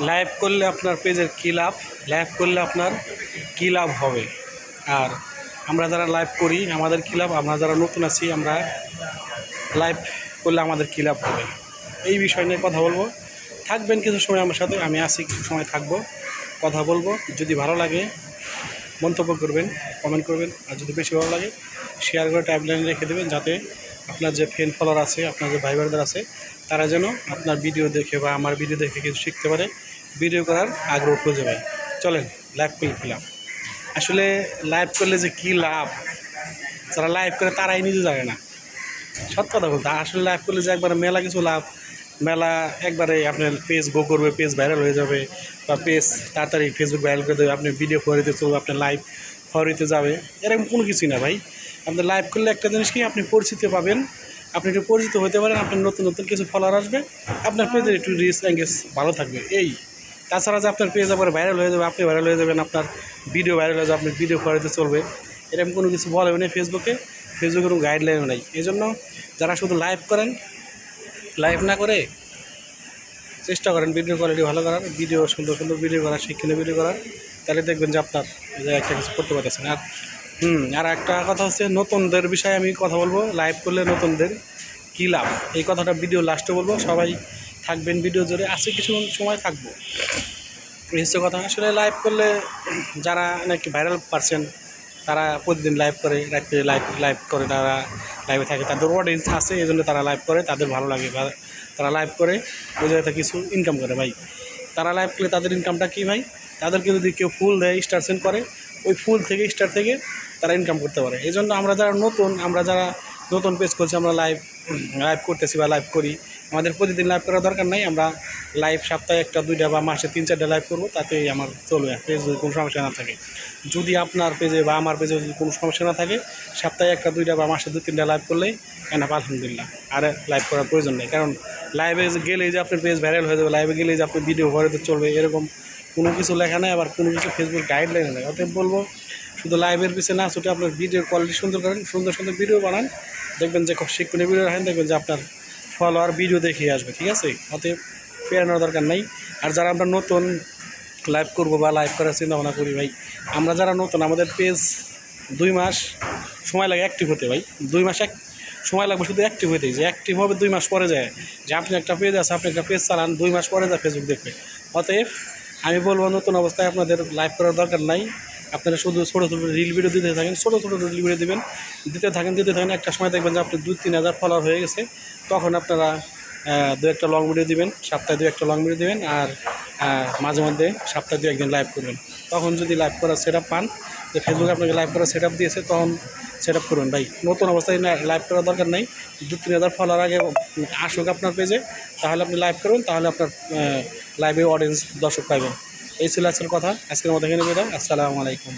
Live করলে আপনার পেজের কী লাভ? লাইভ করলে আপনার কী লাভ হবে? আর আমরা যারা লাইভ করি, আমাদের কী লাভ? আমরা যারা নতুন আছি, আমরা লাইভ করলে আমাদের কী লাভ হবে? এই বিষয় নিয়ে কথা বলব। থাকবেন কিছু সময় আমার সাথে, আমি আছি, কিছু সময় থাকব। কথা বলব। যদি ভালো লাগে, মন্তব্য করবেন কমেন্ট করবেন। আর যদি বেশি ভালো লাগে শেয়ার করে টাইমলাইনে রেখে দেবেন যাতে আপনার যে ফ্রেন্ড ফলোয়ার আছে, আপনার যে ভাই আছে, তারা যেন আপনার ভিডিও দেখে বা আমার ভিডিও দেখে কিছু শিখতে পারে। ভিডিও করার আগ্রহ খুঁজে পায়। চলেন লাইভ করলে কী লাভ আসলে লাইভ করলে যে কী লাভ? যারা লাইভ করে তারাই নিজে জানে না। সৎ কথা বলতে, আসলে লাইভ করলে যে একবারে মেলা কিছু লাভ। মেলা একবারে আপনার পেজ গো করবে পেজ ভাইরাল হয়ে যাবে বা পেজ তাড়াতাড়ি ফেসবুক ভাইরাল করে দেবে, আপনি ভিডিও ফরিতে চলবে, আপনার লাইভ ফরিতে যাবে। এরকম কোনো কিছুই না ভাই। আপনার লাইভ করলে একটা জিনিস কি, আপনি পরিচিতি পাবেন। আপনি একটু পরিচিত হতে পারেন, আপনার নতুন নতুন কিছু ফলোয়ার আসবে। আপনার পেজের একটু রিচ এঙ্গেজ ভালো থাকবে। এই। তাছাড়া যে আপনার পেজ আবার ভাইরাল হয়ে যাবে, আপনি ভাইরাল হয়ে যাবেন, আপনার ভিডিও ভাইরাল হয়ে যাবে, আপনার ভিডিও ফরিতে চলবে। এরকম কোনো কিছু বলেও নেই ফেসবুকে ফেসবুকে কোনো গাইডলাইনও নেই। এই জন্য যারা শুধু লাইভ করেন লাইভ না করে, চেষ্টা করেন ভিডিও কোয়ালিটি ভালো করার। ভিডিও সুন্দর সুন্দর ভিডিও করার, শিক্ষণীয় ভিডিও করার। তাহলে দেখবেন যে আপনার একটা কিছু করতে পারতেছেন। আর হুম, আর একটা কথা হচ্ছে, নতুনদের বিষয়ে আমি কথা বলব লাইভ করলে নতুনদের কী লাভ? এই কথাটা ভিডিও লাস্টে বলব, সবাই থাকবেন ভিডিও জোরে আছে কিছু সময় থাকব। হচ্ছে কথা, আসলে লাইভ করলে যারা নাকি ভাইরাল পারছেন তারা প্রতিদিন লাইভ করে, রাত্রে লাইভ লাইভ করে, তারা লাইভে থাকে, তাদের অডিয়েন্স আছে, এই জন্য তারা লাইভ করে, তাদের ভালো লাগে, বা তারা লাইভ করে, ওই জায়গাতে কিছু ইনকাম করে, ভাই। তারা লাইভ করলে তাদের ইনকামটা কী, ভাই? তাদেরকে যদি কেউ ফুল দেয় স্টার সেন্ড করে ওই ফুল থেকে, স্টার থেকে তারা ইনকাম করতে পারে। এই জন্য আমরা যারা নতুন, আমরা যারা নতুন পেজ করছি আমরা লাইভ লাইভ করতেছি বা লাইভ করি, আমাদের প্রতিদিন লাইভ করার দরকার নাই। আমরা লাইভ সপ্তাহে একটা, দুইটা বা মাসে তিন, চারটা লাইভ করব, তাতেই আমার চলবে। পেজ যদি কোনো সমস্যা না থাকে। যদি আপনার পেজে বা আমার পেজে যদি কোনো সমস্যা না থাকে, সপ্তাহে একটা, দুইটা বা মাসে দু, তিনটা লাইভ করলেই এনাফ আলহামদুলিল্লাহ। আর লাইভ করার প্রয়োজন নেই। কারণ লাইভে গেলেই যে আপনার পেজ ভাইরাল হয়ে যাবে লাইভে গেলেই যে আপনার ভিডিও ঘরে চলবে, এরকম কোনো কিছু লেখা নেই, আবার কোনো কিছু ফেসবুক গাইডলাইন নেই। অতএব বলব, শুধু লাইভের পিছনে না, ছুটে আপনার ভিডিওর কোয়ালিটি সুন্দর করেন, সুন্দর সুন্দর ভিডিও বানান। দেখবেন যে শিক্ষণীয় ভিডিও রাখেন, দেখবেন যে আপনার ফলোয়ার ভিডিও দেখিয়ে আসবে, ঠিক আছে? অতএব ফেরানোর দরকার নাই। আর যারা আমরা নতুন লাইভ করব বা লাইভ করার চিন্তা ভাবনা করি ভাই, আমরা যারা নতুন, আমাদের পেজ দুই মাস সময় লাগে অ্যাক্টিভ হতে ভাই। দুই মাস এক, সময় লাগবে শুধু অ্যাক্টিভ হতে যে অ্যাক্টিভ হবে দুই মাস পরে যায়। যে আপনি একটা পেজ আছে, আপনি একটা পেজ চালান, দুই মাস পরে যায় ফেসবুক দেখবে। অতএব আমি বলব নতুন অবস্থায় আপনাদের লাইভ করার দরকার নাই। আপনারা শুধু ছোটো ছোটো রিল ভিডিও দিতে থাকেন, ছোটো ছোটো রিল ভিডিও দেবেন। দিতে থাকেন দিতে থাকেন, একটা সময় দেখবেন যে আপনি দুই তিন হাজার ফলোয়ার হয়ে গেছে। তখন আপনারা দু একটা লং ভিডিও দিবেন, সপ্তাহে দু একটা লং ভিডিও দেবেন আর মাঝে মধ্যে সপ্তাহে দু একদিন লাইভ করবেন। তখন যদি লাইভ করার সেট পান, যে ফেসবুকে আপনাকে লাইভ করার সেট দিয়েছে, তখন সেট আপ করুন ভাই, নতুন অবস্থায় লাইভ করার দরকার নেই। দু তিন হাজার ফলোয়ার আগে আসুক আপনার পেজে তাহলে আপনি লাইভ করুন, তাহলে আপনার লাইভে অডিয়েন্স দর্শক পাবেন এই ছিল আজকের কথা। আজকের মতো এখানে বেরো আসসালামু আলাইকুম।